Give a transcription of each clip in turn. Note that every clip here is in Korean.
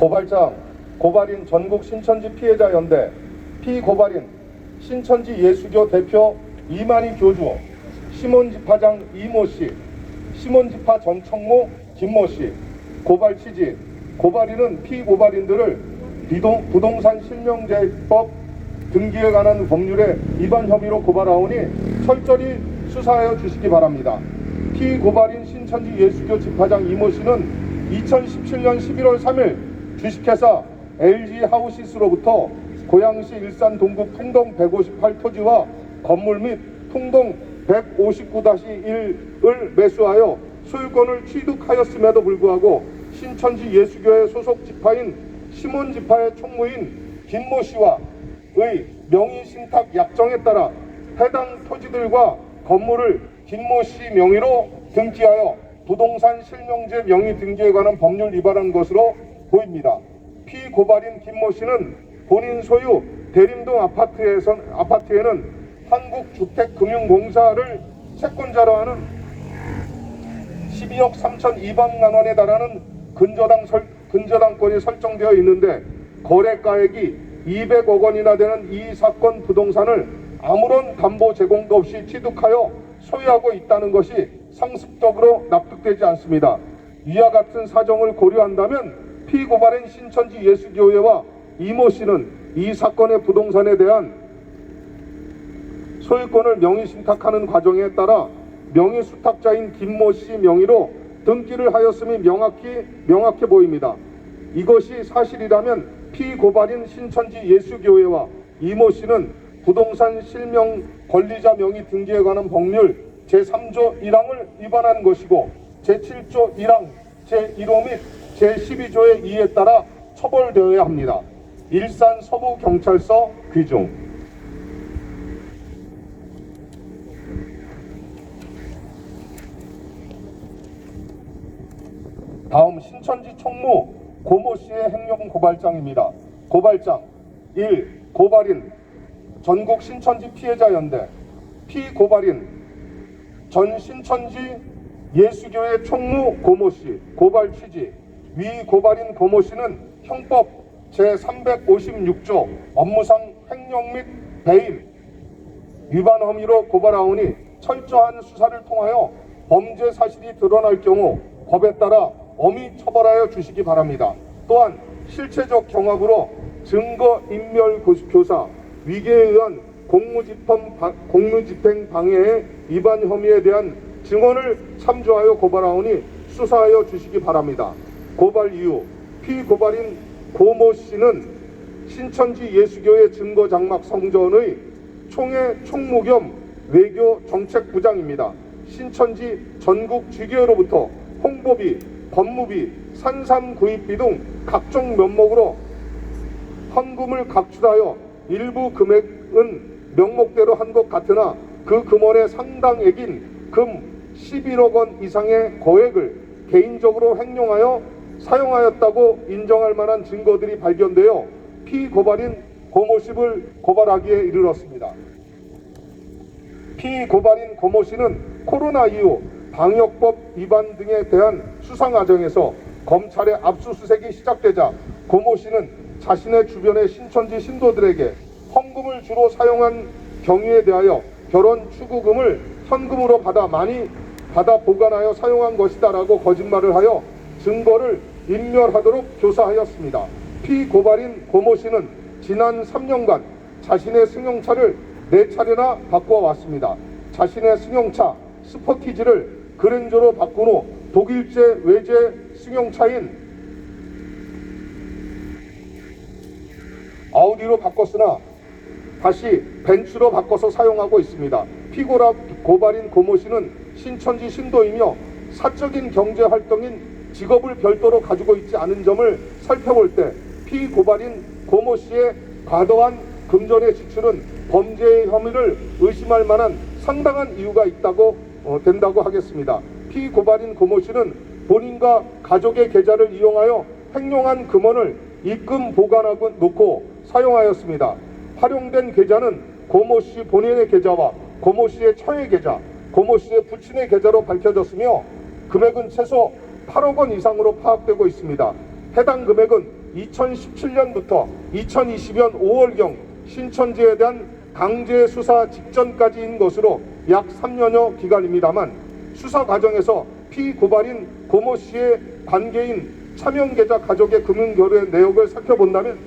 고발장 고발인 전국 신천지 피해자 연대 피고발인 신천지 예수교 대표 이만희 교주 시몬지파장 이모 씨 시몬지파 전 청무 김모 씨 고발 취지 고발인은 피고발인들을 부동산 실명제법 등기에 관한 법률에 위반 혐의로 고발하오니 철저히 수사하여 주시기 바랍니다. 피고발인 신천지 예수교 집화장 이모 씨는 2017년 11월 3일 주식회사 LG 하우시스로부터 고양시 일산 동구 풍동 158 토지와 건물 및 풍동 159-1을 매수하여 소유권을 취득하였음에도 불구하고 신천지 예수교회 소속 지파인 시몬 지파의 총무인 김모 씨와 의 명의 신탁 약정에 따라 해당 토지들과 건물을 김모 씨 명의로 등기하여 부동산 실명제 명의 등기에 관한 법률 위반한 것으로 보입니다. 피고발인 김모 씨는 본인 소유 대림동 아파트에서, 아파트에는 한국주택금융공사를 채권자로 하는 12억 3천 2백만 원에 달하는 근저당 설, 근저당권이 설정되어 있는데 거래가액이 200억 원이나 되는 이 사건 부동산을 아무런 담보 제공도 없이 취득하여 소유하고 있다는 것이 상습적으로 납득되지 않습니다. 이와 같은 사정을 고려한다면 피고발인 신천지 예수교회와 이모 씨는 이 사건의 부동산에 대한 소유권을 명의 신탁하는 과정에 따라 명의 수탁자인 김모 씨 명의로 등기를 하였음이 명확히 명확해 보입니다. 이것이 사실이라면 피고발인 신천지 예수교회와 이모 씨는 부동산 실명 권리자 명의 등기에 관한 법률 제3조 1항을 위반한 것이고 제7조 1항 제1호 및 제12조의 2에 따라 처벌되어야 합니다. 일산 서부경찰서 귀중 다음 신천지 총무 고모 씨의 행령 고발장입니다. 고발장 1. 고발인 전국 신천지 피해자 연대 피고발인 전 신천지 예수교회 총무 고모 씨 고발 취지 위 고발인 고모 씨는 형법 제356조 업무상 횡령 및 배임 위반 혐의로 고발하오니 철저한 수사를 통하여 범죄 사실이 드러날 경우 법에 따라 엄히 처벌하여 주시기 바랍니다. 또한 실체적 경합으로 증거 인멸 고- 교사 위계에 의한 공무집행, 방- 공무집행 방해의 위반 혐의에 대한 증언을 참조하여 고발하오니 수사하여 주시기 바랍니다. 고발 이유 피고발인 고모 씨는 신천지 예수교회 증거 장막 성전의 총회 총무 겸 외교 정책부장입니다. 신천지 전국 주교로부터 홍보비, 법무비, 산삼 구입비 등 각종 면목으로 헌금을 각출하여 일부 금액은 명목대로 한 것 같으나 그 금원의 상당액인 금 11억 원 이상의 거액을 개인적으로 횡령하여 사용하였다고 인정할 만한 증거들이 발견되어 피고발인 고모 씨를 고발하기에 이르렀습니다. 피고발인 고모 씨는 코로나 이후 방역법 위반 등에 대한 수사 과정에서 검찰의 압수수색이 시작되자 고모 씨는 자신의 주변의 신천지 신도들에게 헌금을 주로 사용한 경위에 대하여 결혼 추구금을 현금으로 받아 많이 받아 보관하여 사용한 것이다라고 거짓말을 하여 증거를 인멸하도록 교사하였습니다. 피고발인 고모 씨는 지난 3년간 자신의 승용차를 네 차례나 바꾸어 왔습니다. 자신의 승용차 스포티지를 그랜저로 바꾼 후 독일제 외제 승용차인 아우디로 바꿨으나 다시 벤츠로 바꿔서 사용하고 있습니다. 피고라 고발인 고모 씨는 신천지 신도이며 사적인 경제 활동인 직업을 별도로 가지고 있지 않은 점을 살펴볼 때 피고발인 고모 씨의 과도한 금전의 지출은 범죄의 혐의를 의심할 만한 상당한 이유가 있다고 어, 된다고 하겠습니다. 피고발인 고모 씨는 본인과 가족의 계좌를 이용하여 횡령한 금원을 입금 보관하고 놓고 사용하였습니다. 활용된 계좌는 고모 씨 본인의 계좌와 고모 씨의 처의 계좌, 고모 씨의 부친의 계좌로 밝혀졌으며 금액은 최소 8억 원 이상으로 파악되고 있습니다. 해당 금액은 2017년부터 2020년 5월경 신천지에 대한 강제 수사 직전까지인 것으로 약 3년여 기간입니다만 수사 과정에서 피고발인 고모 씨의 관계인 차명계좌 가족의 금융거래 내역을 살펴본다면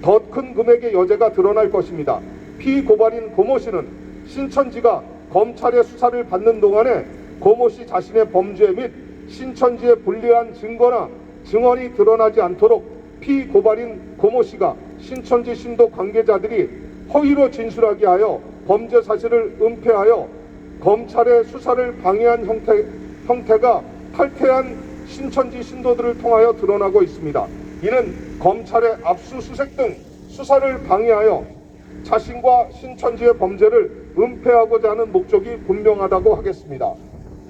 더 큰 금액의 여죄가 드러날 것입니다. 피고발인 고모 씨는 신천지가 검찰의 수사를 받는 동안에 고모 씨 자신의 범죄 및 신천지의 불리한 증거나 증언이 드러나지 않도록 피고발인 고모 씨가 신천지 신도 관계자들이 허위로 진술하게 하여 범죄 사실을 은폐하여 검찰의 수사를 방해한 형태, 형태가 탈퇴한 신천지 신도들을 통하여 드러나고 있습니다. 이는 검찰의 압수수색 등 수사를 방해하여 자신과 신천지의 범죄를 은폐하고자 하는 목적이 분명하다고 하겠습니다.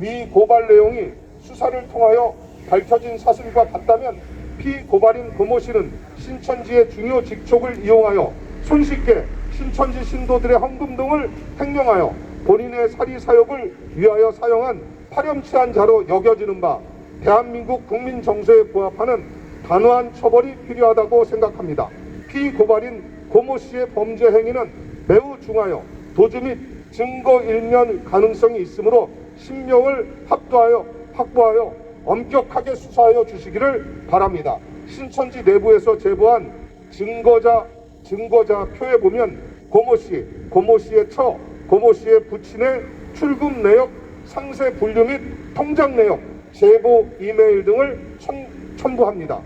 위 고발 내용이 수사를 통하여 밝혀진 사실과 같다면 피고발인 고모 씨는 신천지의 중요 직촉을 이용하여 손쉽게 신천지 신도들의 헌금 등을 횡령하여 본인의 사리 사욕을 위하여 사용한 파렴치한 자로 여겨지는 바 대한민국 국민 정서에 부합하는 단호한 처벌이 필요하다고 생각합니다. 피고발인 고모 씨의 범죄 행위는 매우 중하여 도주 및 증거 일면 가능성이 있으므로 신명을 합도하여 확보하여 엄격하게 수사하여 주시기를 바랍니다. 신천지 내부에서 제보한 증거자 증거자 표에 보면 고모 씨, 고모 씨의 처, 고모 씨의 부친의 출금 내역, 상세 분류 및 통장 내역, 제보 이메일 등을 첨, 첨부합니다.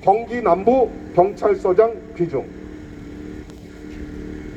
경기 남부 경찰서장 귀중